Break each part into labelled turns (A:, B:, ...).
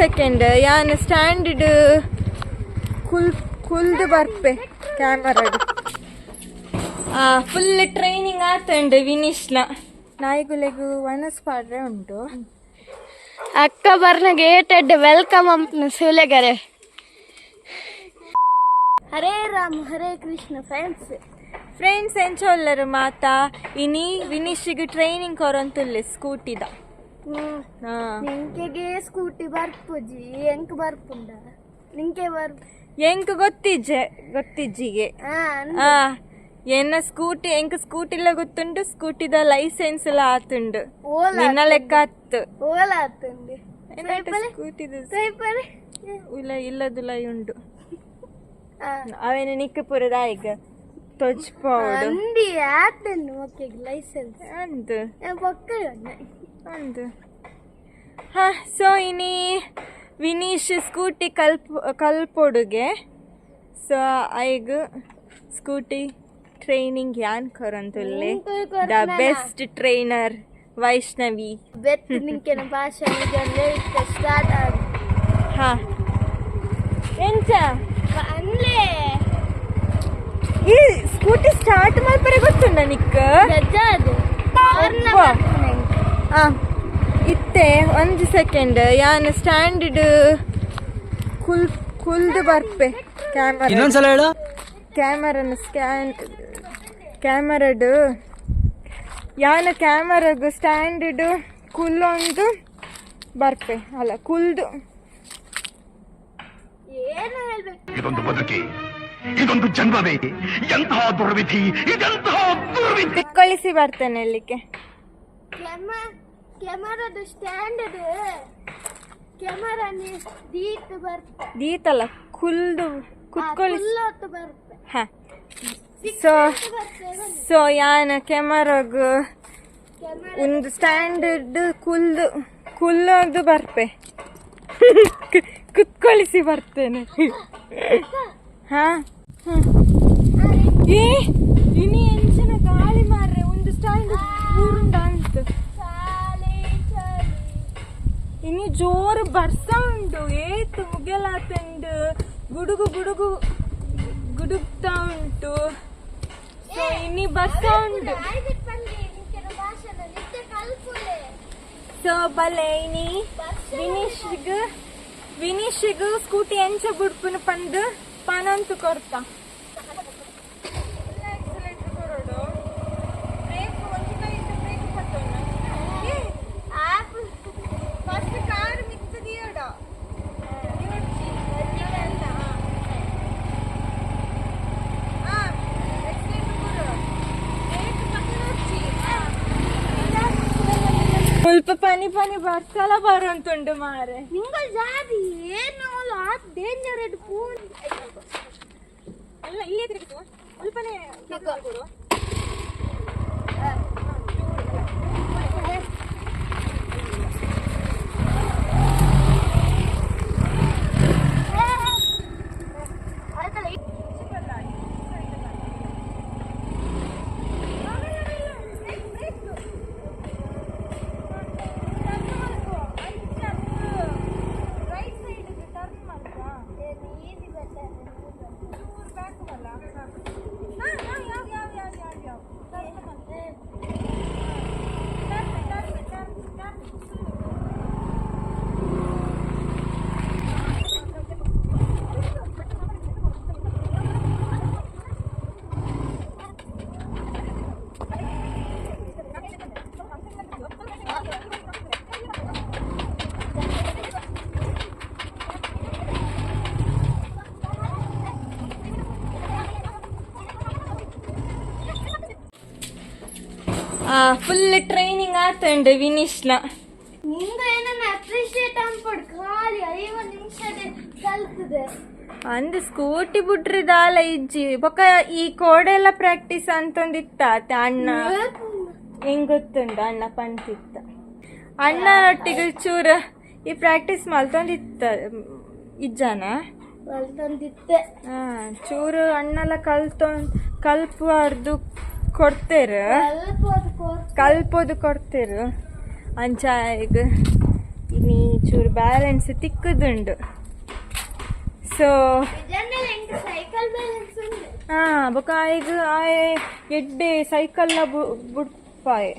A: Second ಯಾನ್ standard ಕುಲ್ ಕುಲ್ದು ಬರ್ಪೆ ಕ್ಯಾಮರಾ ಆ ಫುಲ್ ಟ್ರೈನಿಂಗ್ ಆತುಂಡು ವಿನೀಶ್ನ ನಾಯಿಗುಲೆಗು ಒಣಸ್ಪಾಡ್ರೆ ಉಂಟು.
B: ಅಕ್ಕ ಬರ್ನ ಗೇಟೆಡ್ ವೆಲ್ಕಮ್ ಅಂಪ್ನ ಸೂಲೆಗರೆ ಹರೇ ರಾಮ್ ಹರೇ ಕೃಷ್ಣ ಫ್ರೆಂಡ್ಸ್
A: ಫ್ರೆಂಡ್ಸ್ ಎಂಚೋಲ್ಲರು ಮಾತಾ ಇನಿ ವಿನಿಶಿಗೆ ಟ್ರೈನಿಂಗ್ ಕೊರಂತುಲ್ಲೆ ಸ್ಕೂಟಿದ.
B: ನಿಂಕೆಗೆ ಸ್ಕೂಟಿ ಬರ್ಪುಜಿ ಎಂಕ್ ಬರ್ಪುಂಡ. ನಿಂಕೆ ಬರ್
A: ಎಂಕ್ ಗೊತ್ತಿಜ್ಜೆ ಗೊತ್ತಿಜ್ಜಿಗೆ.
B: ಆ
A: ಎನ್ನ ಸ್ಕೂಟಿ ಎಂಕ್ ಸ್ಕೂಟಿ ಇಲ್ಲ ಗೊತ್ತುಂಡು ಸ್ಕೂಟಿದ ಲೈಸೆನ್ಸ್ ಎಲ್ಲ ಆತುಂಡು. ನಿನ್ನ ಲೆಕ್ಕ ಹತ್ತು
B: ಓಲ ಆತುಂಡು.
A: ಸ್ಕೂಟಿದ ಇಲ್ಲ ಇಲ್ಲದುಲ ಉಂಡು
B: ಆ
A: ನಿಕ್ಕ ನಿಕ್ಕಪುರದ ಈಗ? ತೊಜ್ಪೋಡು
B: ಅಂದಿ ಆತನ್ನು ಓಕೆ ಲೈಸೆನ್ಸ್
A: ಅಂದು.
B: ಪಕ್ಕ
A: ಅಂದು. ಹಾ ಸೊ ಇನಿ ವಿನೀಶ್ ಸ್ಕೂಟಿ ಕಲ್ಪ ಕಲ್ಪೊಡುಗೆ. ಸೊ ಐಗ್ ಸ್ಕೂಟಿ ಟ್ರೈನಿಂಗ್ ಯಾನ್ ಕೊರಂತುಲ್ಲೆ? The best trainer Vaishnavi.
B: ಬೆತ್ ನಿಂಕೆನ ಭಾಷೆ ಸ್ಟಾರ್ಟ್ ಆಗ
A: ಹಾ. ಎಂತ?
B: ಅನ್ಲೇ.
A: ಈ ಸ್ಕೂಟಿ ಸ್ಟಾರ್ಟ್ ಮಾಡ್ಬಾರ ಗೊತ್ತುಂಡ ನಿಕ್ಕ ಇತ್ತೆ ಒಂದು ಸೆಕೆಂಡ್ ಯಾನ್ ಸ್ಟ್ಯಾಂಡರ್ಡ್ ಕುಲ್ ಕುಲ್ದು ಬರ್ಪೆ. ಕ್ಯಾಮರಾ
C: ಇನ್ನೊಂದ್ಸಲ ಹೇಳು.
A: ಕ್ಯಾಮರನ ಸ್ಕ್ಯಾನ್ ಕ್ಯಾಮರಡು ಯಾನ ಕ್ಯಾಮರಾಗ ಸ್ಟ್ಯಾಂಡರ್ಡ್ ಕುಲ್ಲೊಂದು ಬರ್ಪೆ. ಅಲ್ಲ ಕುಲ್ದು.
B: ಏನು ಹೇಳ್ಬೇಕು?
D: ಇದೊಂದು ಬದುಕಿ. ಇದೊಂದು ಜನ್ಮವೇ. ಎಂತಹ ದುರ್ವಿಧಿ ಇದೆಂತಹ ದುರ್ವಿಧಿ.
A: ಕಳಿಸಿ ಬರ್ತೇನೆ ಅಲ್ಲಿಗೆ
B: ಕ್ಯಾಮ ಸ್ಟ್ಯಾಂಡ್ ಸ್ಟ್ಯಾಂಡರ್ಡ್ ಕ್ಯಾಮರಾ ದೀಟ್ ಬರ್ತ
A: ದೀತಲ್ಲ ಕುಲ್ದು ಕುತ್ಕೊಳಿಸಿ
B: ಕುಲ್ಲೊತ್ತು ಬರ್ತ
A: ಹಾ. ಸೊ ಸೊ ಯಾನ ಕ್ಯಾಮರಾಗ ಒಂದು ಸ್ಟ್ಯಾಂಡರ್ಡ್ ಕುಲ್ದು ಕುಲ್ಲೋದು ಬರ್ಪೆ. ಕುತ್ಕೊಳಿಸಿ ಬರ್ತೇನೆ. ಏ ಇನಿ ಎಂಚಿನ ಗಾಳಿ ಮಾರ್ರೆ, ಒಂದು ಸ್ಟ್ಯಾಂಡ್ ಪೂರುಂಡ ಅಂತ. ಇನಿ ಜೋರು ಬರ್ಸ ಉಂಟು ಏತು ಮುಗಿಯಲಾತಂಡು. ಗುಡುಗು ಗುಡುಗು ಗುಡುಗ್ತಾ ಉಂಟು. ಸೊ ಇನಿ ಬರ್ಸ ಉಂಟು ಸೊ ಬಲೆ ಇನಿ ವಿನೀಶ್ಗ್ ವಿನೀಶ್ಗ್ ಸ್ಕೂಟಿ ಎಂಚ ಬುಡ್ಪುನ ಪಂದು. पानांचं करता. ಸ್ವಲ್ಪ ಪನಿ ಪನಿ ಬರ್ಸಲ ಬರುವಂತುಂಡು ಮಾರೆ.
B: ನಿಂಗಲ್ ಜಾತಿ ಏನು ಆ ಡೇಂಜರ್ ಇಡ್ ಪೂನ್
A: ಅಲ್ಲ ಇಲ್ಲೇ ತಿರುಗಿತು ಸ್ವಲ್ಪನೇ ಕೊಡು. ಫುಲ್ ಟ್ರೈನಿಂಗ್ ಆತುಂಡು ವಿನೀಶ್ನ ಅಂದ್ ಸ್ಕೂಟಿ ಬಿಟ್ರಿದಾಲ ಇಜ್ಜಿ. ಬೊಕ ಈ ಕೋಡೆಲ್ಲ ಪ್ರಾಕ್ಟೀಸ್ ಅಂತೊಂದಿತ್ತ ಅಣ್ಣ. ಹೆಂಗ್ ಗೊತ್ತುಂಡು ಅಣ್ಣ ಪಂತಿತ್ತ ಅಣ್ಣನೊಟ್ಟಿಗೆ ಚೂರ ಈ ಪ್ರಾಕ್ಟೀಸ್ ಮಲ್ತೊಂದಿತ್ತ ಇಜ್ಜನ?
B: ಮಲ್ತೊಂದಿತ್ತೆ.
A: ಹಾ ಚೂರು ಅಣ್ಣೆಲ್ಲ ಕಲ್ತೊಂದ್ ಕಲ್ಪುವಾರ್ದು. ಕೊಡ್ತೇರು. ಕಲ್ಪೋದು ಕೊಡ್ತೇರು. ಅಂಚ ಈಗ ಇನಿ ಚೂರು ಬ್ಯಾಲೆನ್ಸ್ ತಿಕ್ಕದುಂಡು. ಸೊ
B: ಸೈಕಲ್
A: ಹಾ ಬೊಕ ಈಗ ಎಡ್ಡೆ ಸೈಕಲ್ನ ಬುಡ್ಪಾಯೆ.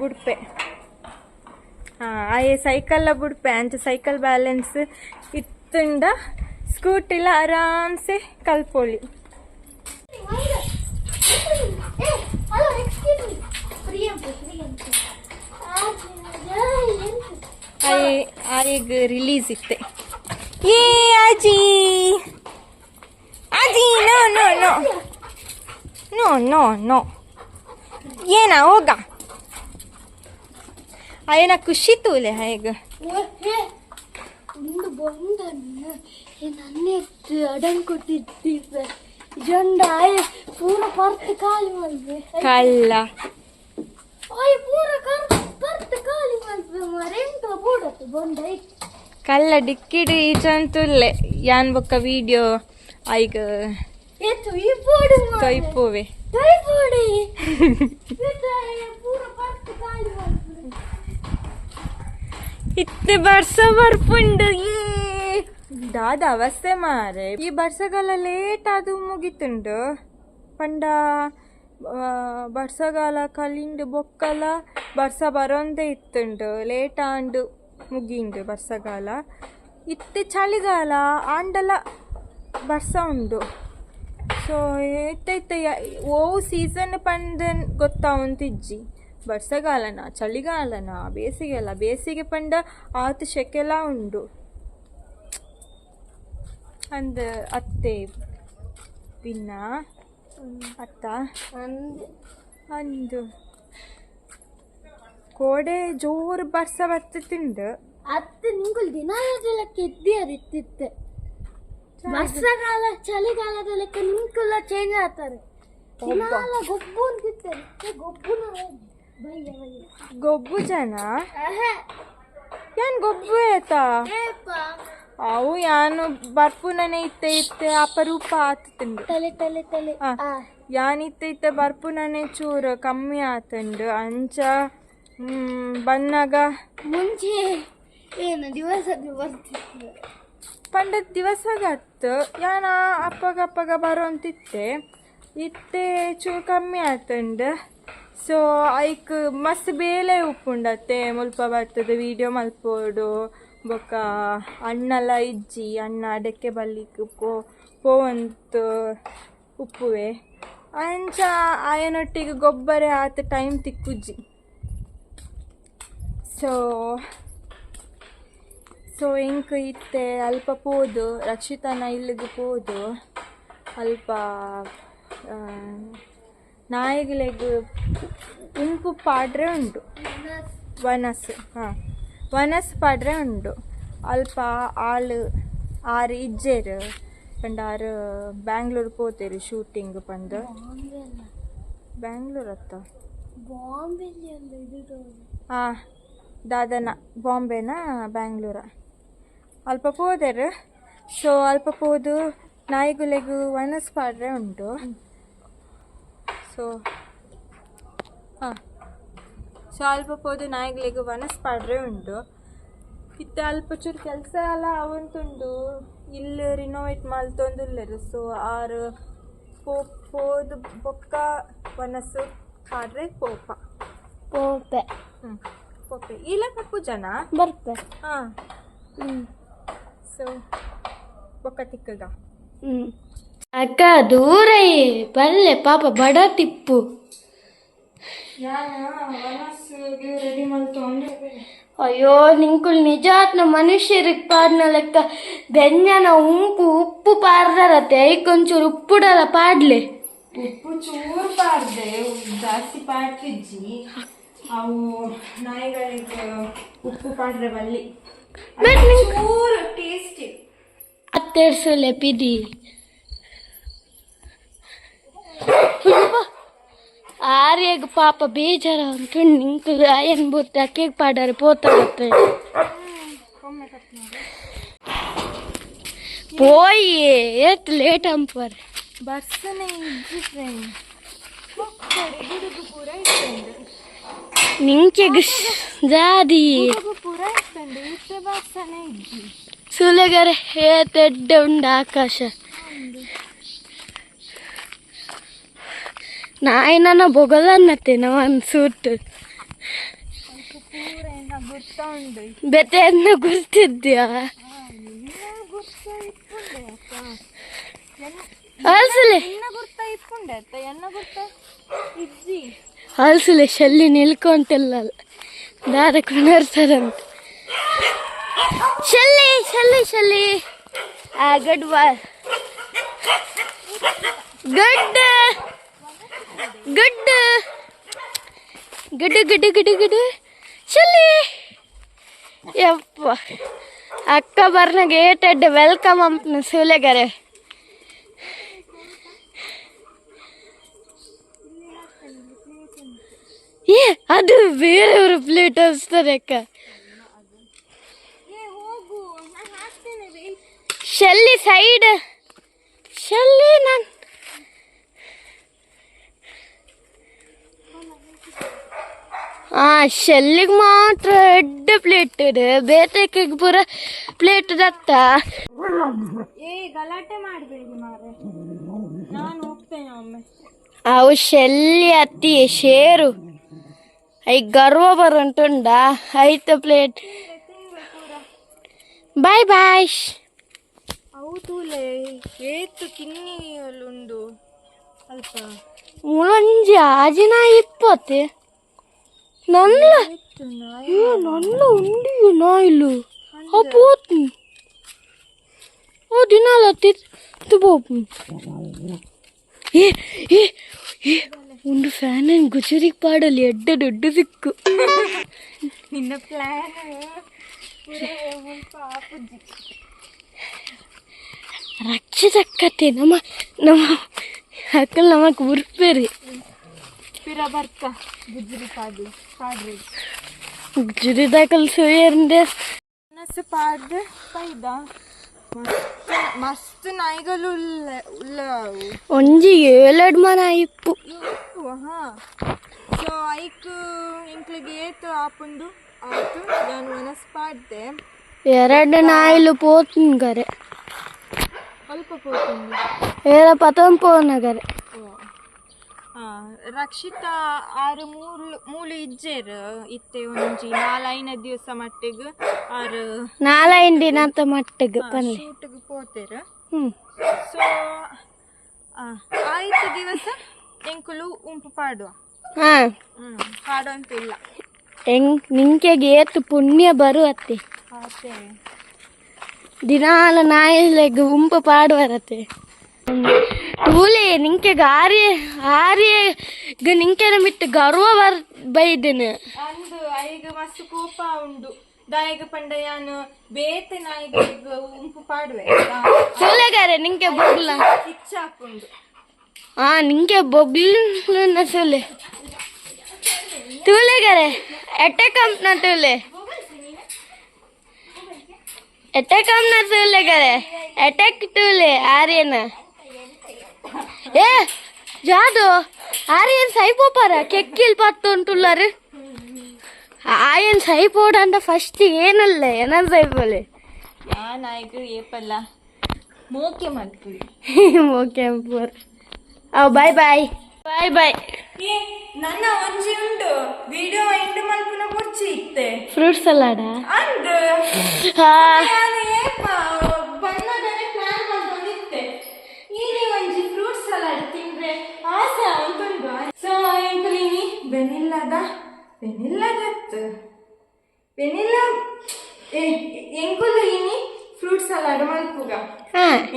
A: ಬುಡ್ಪೆ. ಹಾ ಆಯೆ ಸೈಕಲ್ನ ಬುಡ್ಪೆ. ಅಂಚ ಸೈಕಲ್ ಬ್ಯಾಲೆನ್ಸ್ ಇತ್ತುಂಡ ಸ್ಕೂಟಿಲ ಆರಾಮ್ಸೆ ಕಲ್ಪೊಲಿ. ಆಯೆಗ್ ರಿಲೀಸ್ ಇತ್ತೆ. ಏ ಅಜ್ಜಿ ಅಜ್ಜಿ no no no. No no no. ಏನ, ಹೋಗ. ಆಯನ ಖುಷಿ ತೂಲೆ ಹಾಗ
B: ಒಂದು ಬೊಂಡನ್ನು ನನ್ನೇ ಅಡನ್ ಕೊಟ್ಟಿದ್ದೀವಿ ಜೊಂಡ ಪೂರ ಪರ್ತ್ ಖಾಲಿ ಮಲ್ಬೆ
A: ಕಲ್ಲ
B: ಅಯ್ಯ ಪೂರ ಪರ್ತ್ ಖಾಲಿ ಮಲ್ಬೆ ಮರೆ ಎಂತ ಬೂಡತ್ತು ಬೊಂಡ
A: ಕಲ್ಲ ಡಿಕ್ಕಿಡಿ ಈಚಂತುಲ್ಲೆ ಯಾನ್ ಬೊಕ್ಕ ವಿಡಿಯೋ ಐಗ
B: ಏತು ಈ ಬೋಡು
A: ತೊಯ್ಪುವೆ
B: ಟೈಫಾಯ್ಡ್ ಪೂರ ಪರ್ತ್ ಖಾಲಿ ಮಲ್ಬೆ
A: ಇತ್ತೆ ಬರ್ಸ ಬರ್ಪುಂಡು. ಏ ದಾದ ಅವಸ್ಥೆ ಮಾರೆ. ಈ ಬರ್ಸಗಾಲ ಲೇಟ್ ಅದು ಮುಗಿತುಂಡು. ಪಂಡ ಬರ್ಸಗಾಲ ಕಲಿಂಡು ಬೊಕ್ಕಲ ಬರ್ಸ ಬರೋಂದೇ ಇತ್ತುಂಡು. ಲೇಟ್ ಆಂಡು ಮುಗಿಂಡು ಬರ್ಸಗಾಲ ಇತ್ತೆ ಚಳಿಗಾಲ ಆಂಡಲ ಬರ್ಸ ಉಂಡು. ಸೊ ಇತ್ತೈತೆ ಓ ಸೀಸನ್ ಪಂಡ ಗೊತ್ತಾವಂತಿಜ್ಜಿ. ಬರ್ಸಗಾಲನ ಚಳಿಗಾಲನ ಬೇಸಿಗೆಲ್ಲ ಬೇಸಿಗೆ ಪಂಡ ಆತು ಶೆಕೆಲ ಉಂಡು. ಅಂದ ಅತ್ತೆ. ಪಿನ್ನ ಅತ್ತ ಅಂದು. ಕೋಡೆ ಜೋರು ಬರ್ಸ ಬರ್ತುಂಡು
B: ಅತ್ತೆ ನಿಂಗುಲ್ ದಿನ ಲೆಕ್ಕ ಇತ್ತಿತ್ತೆ ವರ್ಷಕಾಲ ಚಳಿಗಾಲದ ಲೆಕ್ಕ ನಿಂಕುಲ್ಲ ಚೇಂಜ್ ಆಗ್ತಾರೆ ದಿನಾಲ ಗೊಬ್ಬು ಅಂತಿರ್ತಾರೆ ಗೊಬ್ಬುನ
A: ಗೊಬ್ಬು ಜನ? ಏನ್ ಗೊಬ್ಬು ಆಯ್ತಾ ಅವು ಯಾನು ಬರ್ಪುನನೆ ಇತ್ತೆ ಇತ್ತೆ ಅಪರೂಪ ಆತುಂಡು
B: ತಲೆ ತಲೆ ತಲೆ.
A: ಆ. ಇತ್ತೆ ಇತ್ತೆ ಬರ್ಪುನನೆ ಚೂರು ಕಮ್ಮಿ ಆತಂಡು ಅಂಚ ಹ್ಮ್, ಬನ್ನಾಗ
B: ಮುಂಚೆ ಏನು ದಿವಸ ದಿವಸ
A: ಪಂಡ ದಿವಸಗತ್ತು ಯಾನ ಅಪ್ಪಗ ಅಪ್ಪಗ ಬರೋಂತಿತ್ತೆ ಇತ್ತೆ ಚೂರು ಕಮ್ಮಿ ಆತುಂಡು ಸೊ ಐಕ್ ಮಸ್ತ್ ಬೇಲೆ ಉಪ್ಪುಂಡತ್ತೆ. ಮುಲ್ಪ ಬರ್ತದೆ ವಿಡಿಯೋ ಮಲ್ಪೋಡು. ಬೊಕ್ಕ ಹಣ್ಣೆಲ್ಲ ಇಜ್ಜಿ ಅಣ್ಣ ಅಡಕ್ಕೆ ಬಲ್ಲಿಕ್ ಪೋ ಪೋವಂತ ಉಪ್ಪುವೆ. ಅಂಚ ಆಯನೊಟ್ಟಿಗೆ ಗೊಬ್ಬರ ಆತ ಟೈಮ್ ತಿಕ್ಕುಜ್ಜಿ. ಸೊ ಸೊ ಇಂಕ್ ಇತ್ತೆ, ಅಲ್ಪ ಪೋದು, ರಕ್ಷಿತನ ಇಲ್ಲಿಗೆ ಪೋದು, ಅಲ್ಪ ನಾಯಿಗಳಿಗೆ ಉಂಪು ಪಾಡ್ರೆ ಉಂಟು. ವನಸ್, ಹಾಂ. ವನಸ್ ಪಾಡ್ರೆ ಉಂಡು. ಅಲ್ಪ ಆಳು ಆರು ಇಜ್ಜೆರ್. ಪಂಡ ಆರು ಬ್ಯಾಂಗ್ಳೂರ್ ಪೋತೇರು ಶೂಟಿಂಗ್ ಪಂದು. ಬ್ಯಾಂಗ್ಳೂರ್ ಅತ್ತ? ಹಾಂ ದಾದನ ಬಾಂಬೆನ ಬ್ಯಾಂಗ್ಳೂರ. ಅಲ್ಪ ಪೋದರು. ಸೊ ಅಲ್ಪ ಪೋದು ನಾಯಿಗುಲೆಗು ವನಸ್ ಪಾಡ್ರೆ ಉಂಟು ಸೊ ಹಾಂ ಸೊ ಅಲ್ಪ ಪೋದು ವನಸ್ಪಾಡ್ರೆ ವನಸ್ ಪಾಡ್ರೆ ಉಂಟು. ಇತ್ತ ಅಲ್ಪ ಚೂರು ಕೆಲಸ ಎಲ್ಲ ಅವಂತುಂಡು. ಇಲ್ಲಿ ರಿನೋವೇಟ್ ಮಾಡ್ತೊಂದುಲ್ಲರು. ಸೊ ಆರು ಪೋ ಪೋದು ಬೊಕ್ಕ ವನಸ್ಸು ಪಾಡ್ರೆ ಪೋಪ.
B: ಪೋಪೆ.
A: ಹ್ಞೂ ಪೋಪೆ. ಇಲ್ಲ ಕಪ್ಪು ಜನ.
B: ಬರ್ತೆ.
A: ಹಾಂ.
B: ಹ್ಮ್.
A: ಸೊ ಬೊಕ್ಕ ತಿಕ್ಕಗ
B: ಹ್ಮ್. ಅಕ್ಕ ದೂರ. ಪಲ್ಲೆ ಪಾಪ ಬಡ ಟಿಪ್ಪು.
A: ಮಾಡ್ಕೊಂಡು
B: ಅಯ್ಯೋ ನಿಂಕುಲ್ ನಿಜಾತ್ನ ಮನುಷ್ಯರಿಗೆ ಪಾಡ್ನ ಲೆಕ್ಕ. ಬೆಂಜನ ಉಂಪು ಉಪ್ಪು ಪಾರ್ದಾರತ್ತೆ ಐಕೊಂಚೂರು ಉಪ್ಪುಡಲ್ಲ ಪಾಡ್ಲೆ.
A: ಉಪ್ಪು ಚೂರು ಪಾಡ್ದೆ ಜಾಸ್ತಿ ಪಾಡ್ತಿಜ್ಜಿ ಅವು ನಾಯಿಗಳಿಗೆ ಉಪ್ಪು ಪಾಡ್ರೆ ಬಲ್ಲಿ. ಚೂರು ಟೇಸ್ಟಿ.
B: ಹತ್ತೆರ್ಸಲೆ ಪಿದಿ ಆರ್ಯಗ್ ಪಾಪ ಬೇಜಾರ ಅಂದ್ಕೊಂಡು ನಿಂತು ಏನು ಬೂತ ಕೇಕ್ ಪಾಡಾರೆ ಪೋತಾಗುತ್ತೆ ಪೋಯಿ ಏತ್ ಲೇಟ್ ಅಂಪರ್.
A: ಬರ್ಸನೆ
B: ನಿಂಕೆ ಜಾದಿ. ಸುಲಗರೆ ಏತೆಡ್ಡ ಉಂಡ ಆಕಾಶ.
A: ಎನ್ನ ಗುರ್ತ ಇಪ್ಪುಂಡೆ ಅತ್ತ ಎನ್ನ ಗುರ್ತ ಹಲ್ಸಲೆ
B: ಹಲ್ಸಲೆ ಶಲ್ಲಿ ನಿಲ್ಕೊಂತಿಲ್ಲ. ದಾರ ಕುಣರ್ತಾರಂತ ಶಲ್ಲಿ ಶಲ್ಲಿ ಶಲ್ಲಿ. ಆ ಗಡ್ ವಾ good good good good good good ಚಲ್ಲಿ. ಯಪ್ಪ. ಅಕ್ಕ ಬರ್ನಾಗ ಏಟೆಡ್ ವೆಲ್ಕಮ್ ಅಂತ ಸೂಲೆಗರೆ ಏ ಅದು ಬೇರೆಯವರು ಪ್ಲೇಟ್ ಹಚ್ತಾರೆ ಅಕ್ಕ. ಶಲ್ಲಿ ಸೈಡ್ ಶಲ್ಲಿ ನಾನು ಆ ಶೆಲ್ಲಿಗೆ ಮಾತ್ರ ಎಡ್ಡ ಪ್ಲೇಟ್ ಇದೆ. ಬೇತಕ್ಕೆ ಪೂರ ಪ್ಲೇಟ್ ದತ್ತ?
A: ಏ ಗಲಾಟೆ ಮಾಡಬೇಡಿ ಮಾರೆ ನಾನು ಹೋಗ್ತೇನೆ ಒಮ್ಮೆ.
B: ಅವು ಶೆಲ್ಲಿ ಅತ್ತಿ ಶೇರು. ಐ ಗರ್ವ ಬರುಂಟುಂಡ. ಐತ ಪ್ಲೇಟ್. ಬಾಯ್ ಬಾಯ್.
A: ತೂಲೆ ಏತು ಕಿನ್ನಿ ಉಂಡು ಅಲ್ಪ.
B: ಮುಳಂಜಿ ಆಜಿನ ಇಪ್ಪತ್ತೆ. ನನ್ನ
A: ಏತು ನಾಯಿ
B: ಅಯ್ಯೋ ನನ್ನ ಉಂಡಿ ನಾಯಿಲು ಅಪ್ಪೋತ್ ಓ ದಿನಾಲ ತಿಬೋಪ್ ಏ ಏ ಏ ಒಂದು ಫ್ಯಾನ್ ಗುಜರಿಗೆ ಪಾಡಲ್ಲಿ ಎಡ್ಡ ದೊಡ್ಡ ಸಿಕ್ಕು
A: ನಿನ್ನ ಪ್ಲಾನ್ ಪಾಪುಜ್ಜಿ
B: ರಕ್ಷಸಕ್ಕತ್ತೆ ನಮ್ಮ ನಮ್ಮ ಅಕ್ಕಲ್ ನಮಕ್ ಉರ್ಪೇರಿ
A: ಪಿರ ಬರ್ತ ಗುಜ್ರಿ ಪಾಡ್ಲಿ ಪಾಡ್ರಿ.
B: ಗುಜರಿದ ಕಲ್ಸು ಏರಂದೆ
A: ಮನಸ್ಸು ಪಾಡ್ದು ಪೈದ. ಮಸ್ತ್ ಮಸ್ತ್ ನಾಯಿಗಳು ಉಲ್ಲ ಉಲ್ಲ ಅವು.
B: ಒಂಜಿ ಏಳೆಡ್ ಮನ ಇಪ್ಪು.
A: ಇವು ಹಾ. ಸೊ ಐಕ್ ಇಂಕ್ಲಿಗೆ ಏತು ಆಪುಂಡು? ಆತು ನಾನು ಮನಸ್ಸು ಪಾಡ್ದೆ.
B: ಎರಡ್ ನಾಯಿಲು ಪೋತುಂಗರೆ
A: ಅಲ್ಪ ಪೋತುಂಡು
B: ಏರ ಪತಂ ಪೋನಗರೆ
A: ರಕ್ಷಿತಾ ಆರು ಮೂಲು ಮೂಲು ಇಜ್ಜೆರ್. ಇತ್ತೆ ಒಂಜಿ ನಾಲೈನ ದಿವಸ ಮಟ್ಟಿಗೆ ಆರು
B: ನಾಲೈಂದಿನ ಅಂತ ಮಟ್ಟಿಗೆ
A: ಶೂಟ್ಗೆ ಪೋತೇರ್. ಸೊ ಆಯ್ತು ದಿವಸ ಎಂಕುಲು ಉಂಪು ಪಾಡುವ. ಪಾಡು ಅಂತ ಇಲ್ಲ.
B: ಹೆಂಗ್ ನಿಂಕೆಗೆ ಏತು ಪುಣ್ಯ ಬರುವತ್ತೆ ದಿನಾಲ ನಾಯಿಲೆಗ್ ಉಂಪು ಪಾಡುವರತ್ತೆ ತೂಲೆ ನಿಂಕೆ ಗಾರಿ ಆರ್ಯಗ ನಿಂಕೆನ ಬಿಟ್ಟು ಗರ್ವ ಬರ್ ಬೈದೇನೆ.
A: ಅಂದು ಐಗ ಮಸ್ತ್ ಕೋಪ ಉಂಡು. ದಾಯಿಗ ಪಂಡ ಯಾನು ಬೇತೆ ನಾಯಿಗ ಉಂಪು ಪಾಡುವೆ.
B: ಸೂಲೆಗಾರೆ ನಿಂಕೆ ಬೊಗ್ಲ.
A: ಇಚ್ಚಾಪುಂಡು
B: ಹಾ ನಿಂಕೆ ಬೊಗ್ಲ ಸೂಲೆ ತೂಲೆಗಾರೆ ಎಟ್ಟೆ ಕಂಪ್ನ ತೂಲೆ. ಎಟ್ಟೆ ನ ತೂಲೆಗಾರೆ ಎಟೆಕ್ ತೂಲೆ ಆರ್ಯನ. ಏ ಜಾದು ಆರ್ಯನ್ ಸೈಪೋಪಾರ ಕೆಕ್ಕಿಲ್ ಪತ್ತುಂಟುಳ್ಳಾರು ಆಯನ್ ಸೈಪೋಡ ಅಂತ ಫಸ್ಟ್ ಏನಲ್ಲ ಏನನ್ ಸೈಪೋಲೆ
A: ಯಾ ನಾಯಿಗ ಏಪಲ್ಲ. ಮೋಕೆ ಮಲ್ಪುಳಿ
B: ಓಕೆ ಪೂರ್ ಅವ್ ಬಾಯ್ ಬಾಯ್ ಬಾಯ್ ಬಾಯ್
A: ನನ್ನ ಒಂಜಿ ಉಂಡು. ವಿಡಿಯೋ ಎಂಡ್ ಮಲ್ಪುನ ಮುಚ್ಚಿ ಇತ್ತೆ.
B: ಫ್ರೂಟ್ ಸಲಾಡ
A: ಅಂದು.
B: ಹಾ.
A: ಏಪ? ಬೆನಿಲ್ಲದತ್ ಬೆನಿಲ್ಲ ಎ ಎಂಕುಲು ಇನಿ ಫ್ರೂಟ್ ಸಲಾಡ್ ಮಲ್ಪುಗ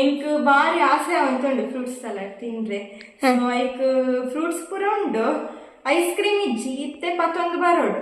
A: ಎಂಕ್ ಬಾರಿ ಆಸೆ ಅಂತುಂಡು ಫ್ರೂಟ್ಸ್ ಸಲಾಡ್ ತಿಂದ್ರೆ. ಐಕ್ ಫ್ರೂಟ್ಸ್ ಪೂರ ಉಂಡು. ಐಸ್ ಕ್ರೀಮ್ ಇಜ್ಜಿ ಇತ್ತೆ ಪತ್ತೊಂದು ಬರೋಡು.